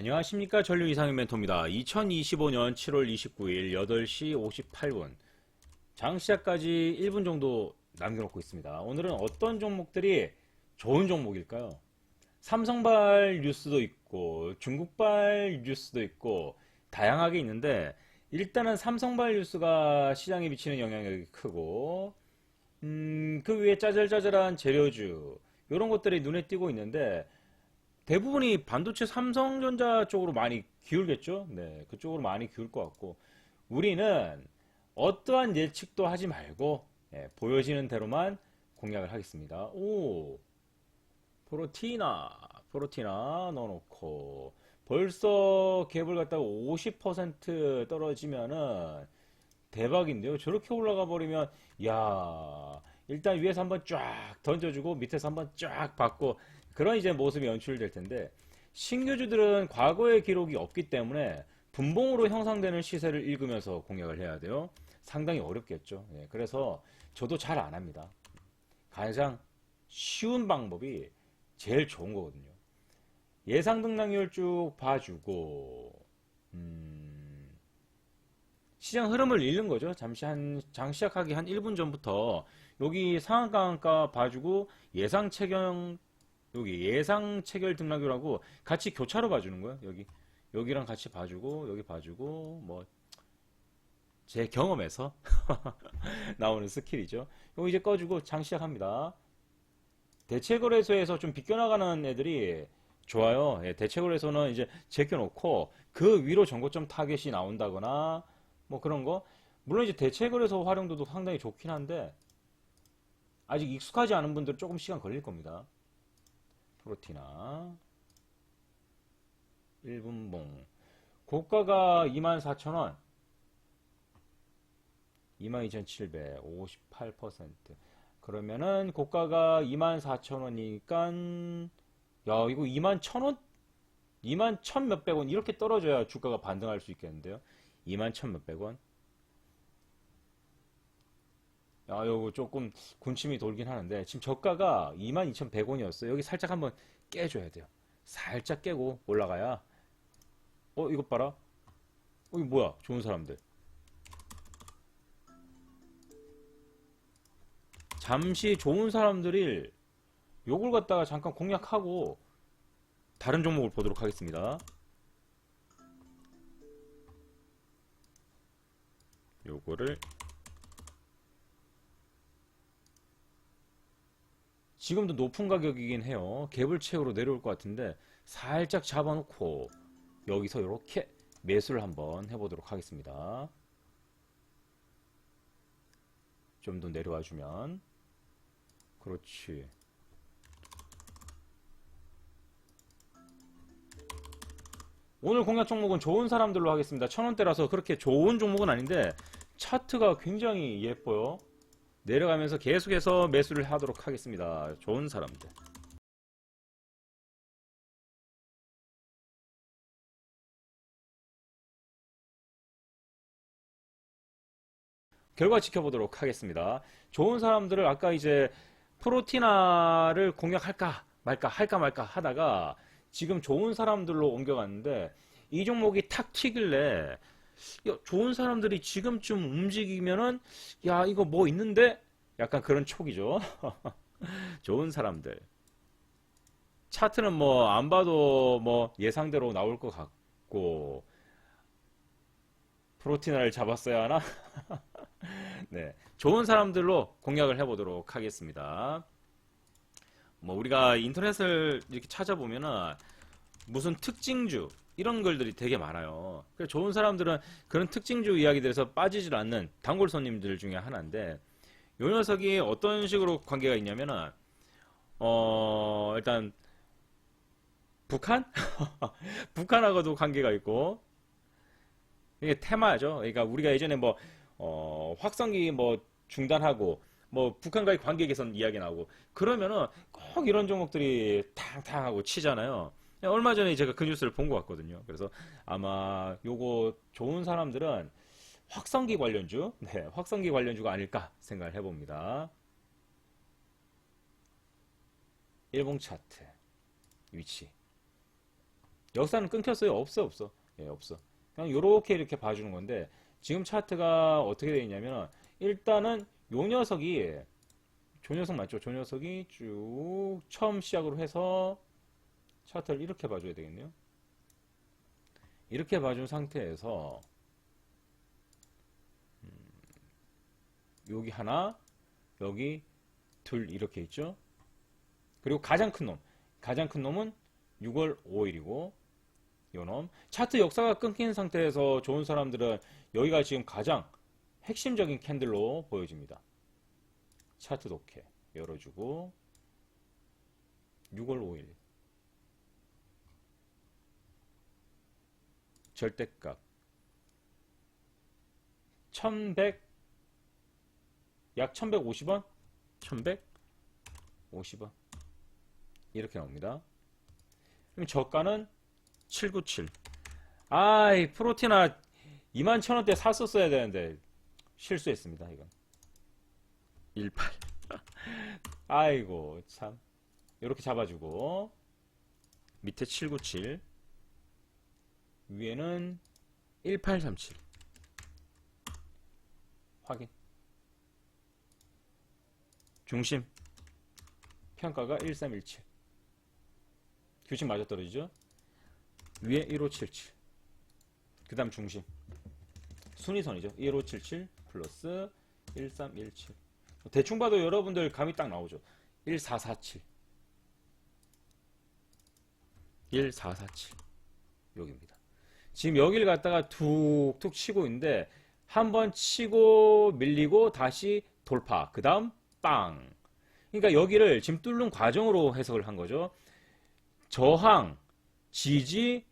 안녕하십니까 전류 이상의 멘토입니다. 2025년 7월 29일 8시 58분 장 시작까지 1분 정도 남겨놓고 있습니다. 오늘은 어떤 종목들이 좋은 종목일까요? 삼성발 뉴스도 있고 중국발 뉴스도 있고 다양하게 있는데 일단은 삼성발 뉴스가 시장에 미치는 영향력이 크고 음, 그 위에 짜잘짜잘한 재료주 이런 것들이 눈에 띄고 있는데 대부분이 반도체 삼성전자 쪽으로 많이 기울겠죠? 네, 그쪽으로 많이 기울 것 같고 우리는 어떠한 예측도 하지 말고 예, 보여지는 대로만 공략을 하겠습니다. 오, 프로티나, 프로티나 넣어놓고 벌써 갭을 갖다가 50% 떨어지면은 대박인데요. 저렇게 올라가 버리면 야 일단 위에서 한번 쫙 던져주고 밑에서 한번 쫙 받고 그런 이제 모습이 연출될 텐데 신규주들은 과거의 기록이 없기 때문에 분봉으로 형성되는 시세를 읽으면서 공략을 해야 돼요. 상당히 어렵겠죠. 예, 그래서 저도 잘 안 합니다. 가장 쉬운 방법이 제일 좋은 거거든요. 예상 등락률 쭉 봐주고 음, 시장 흐름을 읽는 거죠. 잠시 한, 장 시작하기 한 1분 전부터 여기 상한가 봐주고 예상 체경, 여기 예상 체결 등락률하고 같이 교차로 봐주는 거예요. 여기. 여기랑 같이 봐주고, 여기 봐주고, 뭐, 제 경험에서 나오는 스킬이죠. 이거 이제 꺼주고 장 시작합니다. 대체거래소에서 좀 비껴나가는 애들이 좋아요. 예, 대체거래소는 이제 제껴놓고 그 위로 전고점 타겟이 나온다거나 뭐 그런 거. 물론 이제 대체거래소 활용도도 상당히 좋긴 한데 아직 익숙하지 않은 분들은 조금 시간 걸릴 겁니다. 프로티나 1분봉. 고가가 24,000원. 22,700 58% 그러면은 고가가 24,000원이니까 야 이거 21,000원? 21,000 몇백 원? 이렇게 떨어져야 주가가 반등할 수 있겠는데요? 21,000 몇백 원 야, 요거 조금 군침이 돌긴 하는데 지금 저가가 22,100원이었어요. 여기 살짝 한번 깨줘야 돼요. 살짝 깨고 올라가야 어, 이것 봐라. 어, 이거 뭐야? 좋은 사람들. 잠시 좋은 사람들이 요걸 갖다가 잠깐 공략하고 다른 종목을 보도록 하겠습니다. 요거를 지금도 높은 가격이긴 해요. 갭을 채우러 내려올 것 같은데 살짝 잡아놓고 여기서 이렇게 매수를 한번 해보도록 하겠습니다. 좀 더 내려와 주면 그렇지. 오늘 공략 종목은 좋은 사람들로 하겠습니다. 천원대라서 그렇게 좋은 종목은 아닌데 차트가 굉장히 예뻐요. 내려가면서 계속해서 매수를 하도록 하겠습니다. 좋은 사람들. 결과 지켜보도록 하겠습니다. 좋은 사람들을 아까 이제 프로티나를 공략할까 말까 할까 말까 하다가 지금 좋은 사람들로 옮겨갔는데 이 종목이 탁 튀길래 야, 좋은 사람들이 지금쯤 움직이면은 야 이거 뭐 있는데 약간 그런 촉이죠. 좋은 사람들. 차트는 뭐 안 봐도 뭐 예상대로 나올 것 같고 프로티나를 잡았어야 하나? 네, 좋은 사람들로 공략을 해보도록 하겠습니다. 뭐 우리가 인터넷을 이렇게 찾아보면은 무슨 특징주 이런 글들이 되게 많아요. 그래서 좋은 사람들은 그런 특징주 이야기들에서 빠지질 않는 단골 손님들 중에 하나인데 요 녀석이 어떤 식으로 관계가 있냐면은 어 일단 북한 북한하고도 관계가 있고 이게 테마죠. 그러니까 우리가 예전에 뭐 어, 확성기 뭐 중단하고 뭐 북한과의 관계 개선 이야기 나오고 그러면은 꼭 이런 종목들이 탕탕하고 치잖아요. 얼마 전에 제가 그 뉴스를 본 것 같거든요. 그래서 아마 요거 좋은 사람들은 확성기 관련주, 네, 확성기 관련주가 아닐까 생각을 해봅니다. 일봉 차트 위치. 역사는 끊겼어요? 없어, 없어. 예, 없어. 그냥 요렇게 이렇게 봐주는 건데, 지금 차트가 어떻게 되어 있냐면, 일단은 요 녀석이, 조 녀석 맞죠? 조 녀석이 쭉 처음 시작으로 해서 차트를 이렇게 봐줘야 되겠네요. 이렇게 봐준 상태에서, 음, 여기 하나, 여기 둘 이렇게 있죠? 그리고 가장 큰 놈. 가장 큰 놈은 6월 5일이고, 요 놈. 차트 역사가 끊긴 상태에서 좋은 사람들은 여기가 지금 가장 핵심적인 캔들로 보여집니다. 차트 독해 열어주고 6월 5일 절대값. 1100 약 1150원? 1150원. 이렇게 나옵니다. 그럼 저가는 797 아이 프로티나 2만 천원대 샀었어야 되는데 실수했습니다 이건. 18 아이고 참. 이렇게 잡아주고. 밑에 797 위에는 1837 확인. 중심. 평가가 1317 규칙 맞아 떨어지죠? 위에 1577 그 다음 중심. 순위선이죠. 1577 플러스 1317 대충 봐도 여러분들 감이 딱 나오죠. 1447 1447 여기입니다 지금 여기를 갖다가 툭툭 치고 있는데 한 번 치고 밀리고 다시 돌파 그 다음 빵 그러니까 여기를 지금 뚫는 과정으로 해석을 한 거죠 저항 지지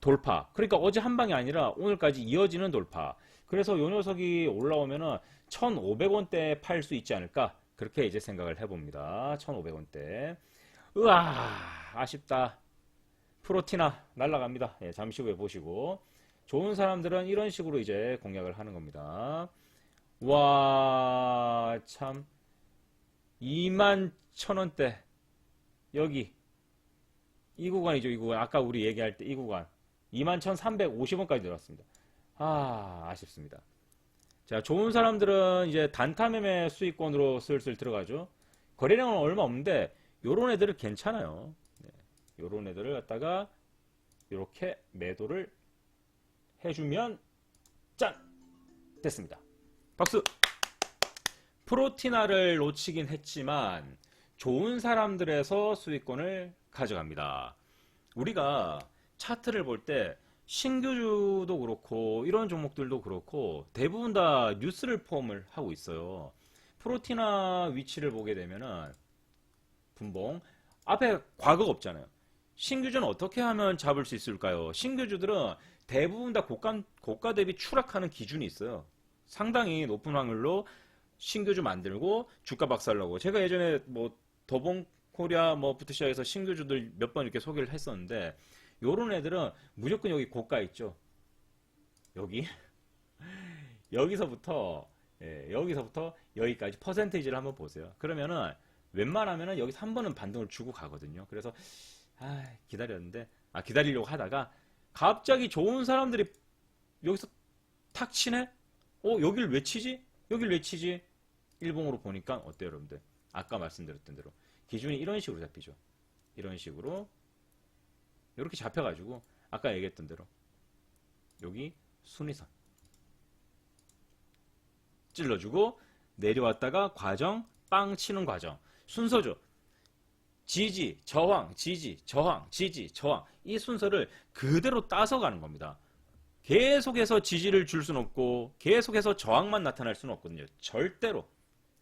돌파. 그러니까 어제 한 방이 아니라 오늘까지 이어지는 돌파. 그래서 요 녀석이 올라오면은 1,500원대 팔수 있지 않을까? 그렇게 이제 생각을 해봅니다. 1,500원대. 으아, 아쉽다. 프로티나 날라갑니다. 예, 잠시 후에 보시고. 좋은 사람들은 이런 식으로 이제 공략을 하는 겁니다. 와, 참. 2만 1,000원대. 여기. 이 구간이죠, 이 구간. 아까 우리 얘기할 때 이 구간. 21,350원까지 들어왔습니다. 아, 아쉽습니다. 자, 좋은 사람들은 이제 단타 매매 수익권으로 슬슬 들어가죠. 거래량은 얼마 없는데, 요런 애들은 괜찮아요. 네, 요런 애들을 갖다가, 이렇게 매도를 해주면, 짠! 됐습니다. 박수! 프로티나를 놓치긴 했지만, 좋은 사람들에서 수익권을 가져갑니다. 우리가 차트를 볼 때 신규주도 그렇고 이런 종목들도 그렇고 대부분 다 뉴스를 포함을 하고 있어요. 프로티나 위치를 보게 되면은 분봉 앞에 과거가 없잖아요. 신규주는 어떻게 하면 잡을 수 있을까요? 신규주들은 대부분 다 고가, 고가 대비 추락하는 기준이 있어요. 상당히 높은 확률로 신규주 만들고 주가 박살나고 제가 예전에 뭐 더봉 코리아 뭐부터 시작해서 신규주들 몇 번 이렇게 소개를 했었는데 요런 애들은 무조건 여기 고가 있죠. 여기 여기서부터 예, 여기서부터 여기까지 퍼센테이지를 한번 보세요. 그러면은 웬만하면은 여기서 한 번은 반등을 주고 가거든요. 그래서 아, 기다렸는데 아 기다리려고 하다가 갑자기 좋은 사람들이 여기서 탁 치네. 어 여길 왜 치지? 여길 왜 치지? 일봉으로 보니까 어때요, 여러분들? 아까 말씀드렸던 대로 기준이 이런 식으로 잡히죠. 이런 식으로 이렇게 잡혀가지고 아까 얘기했던 대로 여기 순위선 찔러주고 내려왔다가 과정 빵 치는 과정 순서죠. 지지, 저항, 지지, 저항, 지지, 저항 이 순서를 그대로 따서 가는 겁니다. 계속해서 지지를 줄 수는 없고 계속해서 저항만 나타날 수는 없거든요. 절대로.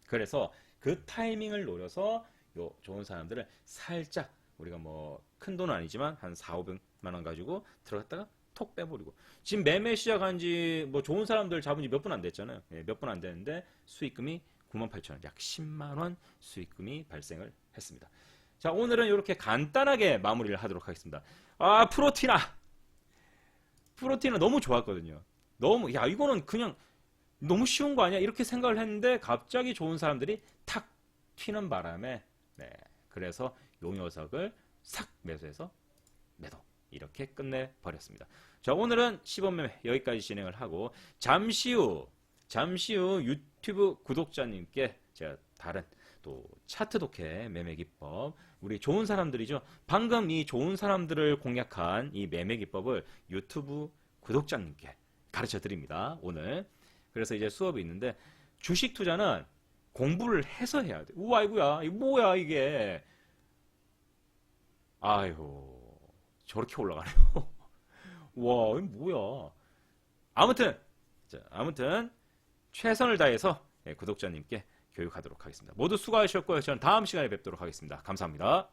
그래서 그 타이밍을 노려서 요 좋은 사람들은 살짝 우리가 뭐 큰 돈은 아니지만 한 4, 500만 원 가지고 들어갔다가 톡 빼버리고 지금 매매 시작한 지 뭐 좋은 사람들 잡은 지 몇 분 안 됐잖아요. 예, 몇 분 안 됐는데 수익금이 9만 8천 원, 약 10만 원 수익금이 발생을 했습니다. 자, 오늘은 이렇게 간단하게 마무리를 하도록 하겠습니다. 아, 프로티나. 프로티나 너무 좋았거든요. 너무 야, 이거는 그냥 너무 쉬운 거 아니야? 이렇게 생각을 했는데 갑자기 좋은 사람들이 탁 튀는 바람에 네. 그래서 요 녀석을 싹 매수해서 매도 이렇게 끝내버렸습니다. 자, 오늘은 시범 매매 여기까지 진행을 하고 잠시 후 잠시 후 유튜브 구독자님께 제가 다른 또 차트 독해 매매 기법 우리 좋은 사람들이죠. 방금 이 좋은 사람들을 공략한 이 매매 기법을 유튜브 구독자님께 가르쳐 드립니다. 오늘. 그래서 이제 수업이 있는데 주식 투자는 공부를 해서 해야 돼. 우와 이거야. 이거 뭐야 이게. 아유. 저렇게 올라가네요. 와, 이거 뭐야. 아무튼 자, 아무튼 최선을 다해서 예, 구독자님께 교육하도록 하겠습니다. 모두 수고하셨고요. 저는 다음 시간에 뵙도록 하겠습니다. 감사합니다.